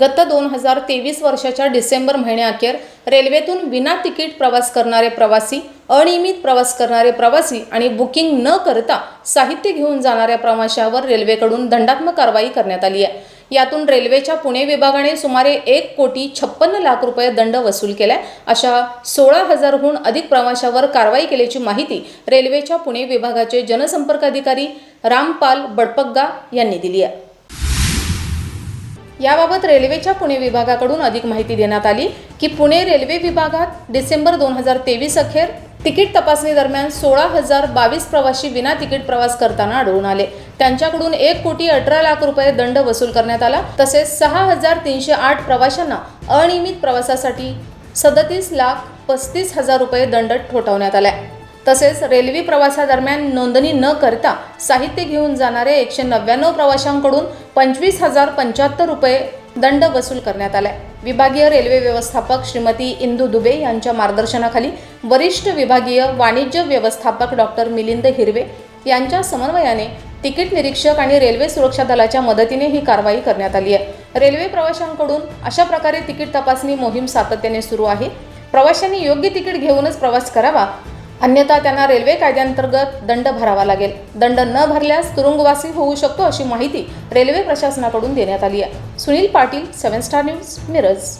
गत दोन हजार तेवीस वर्षाच्या डिसेंबर महिन्याअखेर रेल्वेतून विना तिकीट प्रवास करणारे प्रवासी अनियमित प्रवास करणारे प्रवासी आणि बुकिंग न करता साहित्य घेऊन जाणाऱ्या प्रवाशावर रेल्वेकडून दंडात्मक कारवाई करण्यात आली आहे. यातून रेल्वेच्या पुणे विभागाने सुमारे एक कोटी छप्पन्न लाख रुपये दंड वसूल केलाय. अशा सोळा हजारहून अधिक प्रवाशावर कारवाई केल्याची माहिती रेल्वेच्या पुणे विभागाचे जनसंपर्क अधिकारी रामपाल बडपग्गा यांनी दिली आहे. याबाबत रेल्वेच्या पुणे विभागाकडून अधिक माहिती देण्यात आली की पुणे रेल्वे विभागात डिसेंबर दोन हजार तेवीस अखेर तिकीट तपासणी दरम्यान सोळा हजार बावीस प्रवासी विना तिकीट प्रवास करताना आढळून आले. त्यांच्याकडून एक कोटी अठरा लाख रुपये दंड वसूल करण्यात आला. तसेच सहा हजार तीनशे आठ प्रवाशांना अनियमित प्रवासासाठी सदतीस लाख पस्तीस हजार रुपये दंड ठोठावण्यात आला तसेच रेल्वे प्रवासादरम्यान नोंदणी न करता साहित्य घेऊन जाणारे एकशे नव्याण्णव प्रवाशांकडून पंचवीस हजार पंच्याहत्तर रुपये दंड वसूल करण्यात आलाय. विभागीय रेल्वे व्यवस्थापक श्रीमती इंदू दुबे यांच्या मार्गदर्शनाखाली वरिष्ठ विभागीय वाणिज्य व्यवस्थापक डॉक्टर मिलिंद हिरवे यांच्या समन्वयाने तिकीट निरीक्षक आणि रेल्वे सुरक्षा दलाच्या मदतीने ही कारवाई करण्यात आली आहे. रेल्वे प्रवाशांकडून अशा प्रकारे तिकीट तपासणी मोहीम सातत्याने सुरू आहे. प्रवाशांनी योग्य तिकीट घेऊनच प्रवास करावा अन्यथा त्यांना रेल्वे कायद्यांतर्गत दंड भरावा लागेल. दंड न भरल्यास तुरुंगवासी होऊ शकतो अशी माहिती रेल्वे प्रशासनाकडून देण्यात आली आहे. Sunil Patil seven star news Miraj.